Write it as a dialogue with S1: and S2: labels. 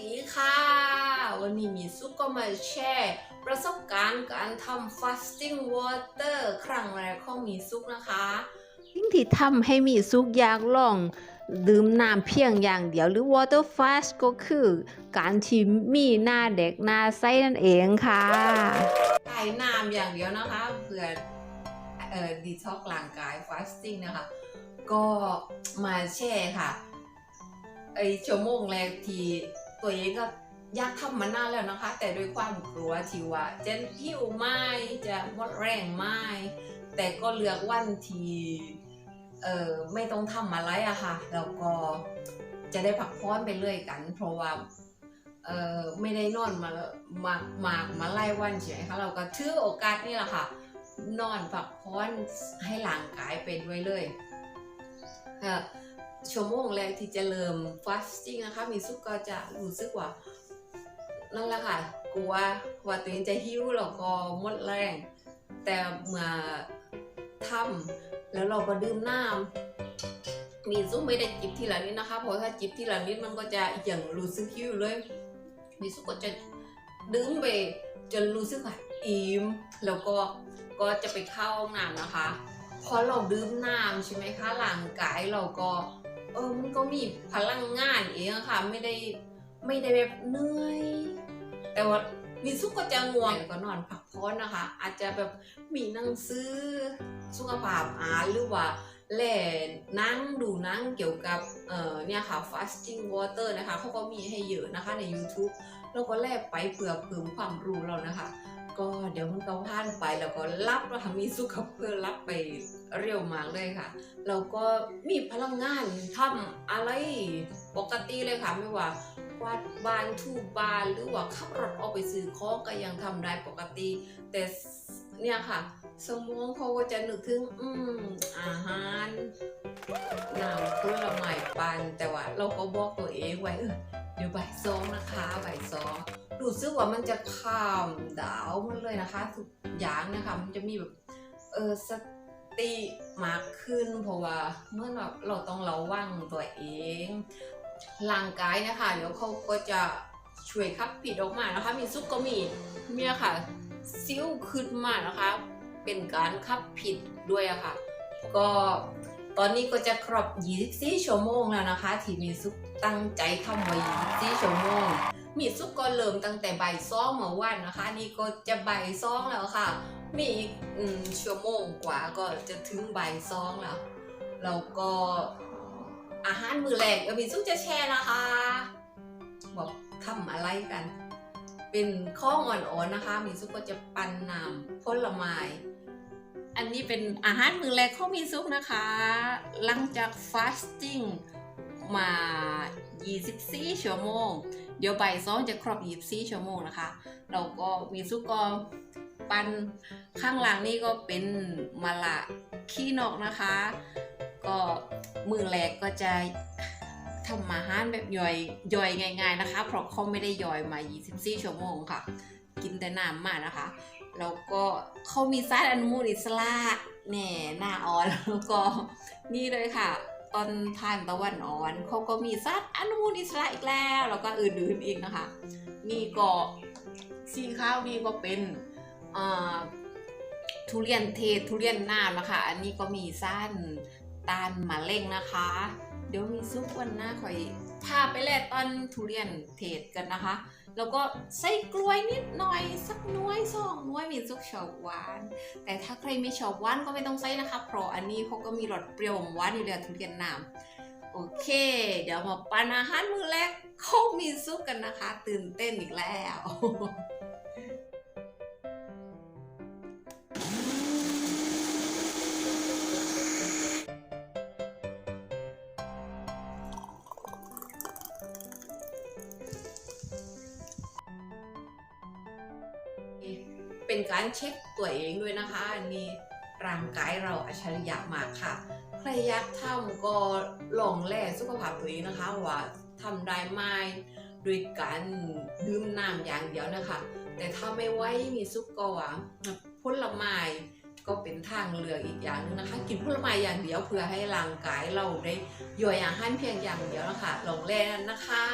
S1: ดีค่ะ วันนี้มีซุกก็มาแชร์ประสบการณ์การทำ fasting water ครั้งแรกของมีซุกนะคะ
S2: สิ่งที่ทำให้มีสุกอยากลองดื่มน้ำเพียงอย่างเดียวหรือ water fast ก็คือการที่มีหน้าเด็กหน้าไส้นั่นเองค่ะ
S1: ใช้น้ำอย่างเดียวนะคะเพื่อเอ่อดีท็อกร่างกาย fasting นะคะ ก็มาแชร์ค่ะไอชั่วโมงแรกที่ ตัวเองก็อยากทำมานานแล้วนะคะ แต่ด้วยความกลัวที่ว่าจะหิวไหมจะหมดแรงไหมแต่ก็เลือกวันที่เออไม่ต้องทำอะไรอะค่ะแล้วก็จะได้พักผ่อนไปเรื่อยกัน เพราะว่าเออไม่ได้นอนมามามามาไล่วันใช่ไหมคะเราก็ถือโอกาสนี่แหละค่ะ นอนพักผ่อนให้ร่างกายไปด้วยเลยเอ่อ ชั่วโมงแรกที่จะเริ่ม fasting นะคะ มีสุกก็จะรู้สึกว่า นั่นแหละค่ะ กลัวว่าตัวเองจะหิวแล้วก็หมดแรง แต่เมื่อทำแล้วเราก็ดื่มน้ำมีซุปไม่ได้จิบทีละนิดนะคะ เพราะถ้าจิบทีละนิดมันก็จะอย่างรู้สึกหิวเลย มีซุปก็จะดื่มไปจนรู้สึกว่าอิ่มแล้วก็ก็จะไปเข้าห้องน้ำนะคะพอเราดื่มน้ำใช่ไหมคะร่างกายเราก็ เออมันก็มีพลังงานเองค่ะ ไม่ได้ไม่ได้แบบเหนื่อย แต่ว่ามีสุกก็จะง่วงก็นอนพักผ่อนนะคะ อาจจะแบบมีหนังสือสุขภาพอ่านหรือว่าแล่นั่งดูนั่งเกี่ยวกับเอ่อเนี่ยค่ะ fasting water นะคะเขาก็มีให้เยอะนะคะใน YouTube แล้วก็แลกไปเพื่อเพิ่มความรู้เรานะคะ ก็เดี๋ยวมันก็ผ่านไปแล้วก็รับนะคะมีสุขเพื่อรับไปเร็วมากเลยค่ะ เราก็มีพลังงานทำอะไรปกติเลยค่ะไม่ว่ากวาดบ้านทูบ้านหรือว่าขับรถออกไปซื้อของก็ยังทำได้ปกติ แต่เนี่ยค่ะ สมองเขาก็จะนึกถึงอืมอาหารน้ำผลไม้ปันแต่ว่าเราก็บอกตัวเองไว้เออ เดี๋ยวบ่ายสองนะคะบ่ายสองรู้สึกว่ามันจะข้ามดาวมันเลยนะคะทุกอย่างนะคะ มันจะมีแบบเออสติมากขึ้น เพราะว่าเมื่อเราเราต้องระวังตัวเองร่างกายนะคะเดี๋ยวเขาก็จะช่วยขับผิดออกมานะคะ มีซุปก็มีเนี่ยค่ะซิ้วขึ้นมานะคะ เป็นการขับผิดด้วยอะค่ะ ก็ ตอนนี้ก็จะครบ 24 ชั่วโมงแล้วนะคะ ที่มีซุปตั้งใจทำไว้ 24 ชั่วโมง มีซุปก็เริ่มตั้งแต่ใบ่องเมื่อวันนะคะ นี่ก็จะใบ่องแล้วค่ะ มีอีกอืมชั่วโมงกว่าก็จะถึงใบ่องแล้ว แล้วก็อาหารมือแรกก็มีซุปจะแชร์นะคะ บอกทำอะไรกัน เป็นข้องอ่อนๆนะคะ มีซุปก็จะปั่นน้ำผลไม้ อันนี้เป็นอาหารมื้อแรกของมีซุปนะคะ หลังจากฟาสติ้งมา 24 ชั่วโมง เดี๋ยวบ่ายสองจะครบ 24 ชั่วโมงนะคะ เราก็มีซุปก็ปันข้างหลังนี่ก็เป็นมะละขี้นกนะคะ ก็มือแรกก็จะทำอาหารแบบย่อยย่อยง่าย ๆนะคะ เพราะเขาไม่ได้ย่อยมา 24 ชั่วโมงค่ะ กินแต่น้ำมากนะคะ แล้วก็เขามีสารอนมูลอิสระแหน่หน้าอ่อนแล้วก็นี่เลยค่ะ ตอนทานตะวันอ่อนเขาก็มีสารอนมูลอิสระอีกแล้ว แล้วก็อื่นๆอีกนะคะ นี่ก็สีข้าวนี่ก็เป็นทุเรียนเทศทุเรียนน้ำนะคะ อันนี้ก็มีสั้นตาลมะเร็งนะคะ เดี๋ยวมีซุปวันหน้าคอย พาไปแลยตอนทุเรียนเทศกันนะคะ แล้วก็ใส่กล้วยนิดหน่อย สักน้อยสองน้อยมีซุปชอบหวาน แต่ถ้าใครไม่ชอบหวานก็ไม่ต้องใส่นะคะ เพราะอันนี้เขาก็มีรสเปรี้ยวหวานอยู่แล้วทุเรียนน้ำโอเค เดี๋ยวมาปันอาหารมื้อแรกเขามีซุปกันนะคะ ตื่นเต้นอีกแล้ว เป็นการเช็คตัวเองด้วยนะคะอันนี้ร่างกายเราอัจฉริยะมากค่ะ ใครอยากทำก็ลองแลสุขภาพตัวเองนะคะว่าทำได้ไหมโดยการดื่มน้ำอย่างเดียวนะคะ แต่ถ้าไม่ไหวมีซุปก็ว่าผลไม้ก็เป็นทางเลือกอีกอย่างหนึงนะคะ กินผลไม้อย่างเดียวเพื่อให้ร่างกายเราได้ย่อยอาหารเพียงอย่างเดียวนะคะลองแลนะคะ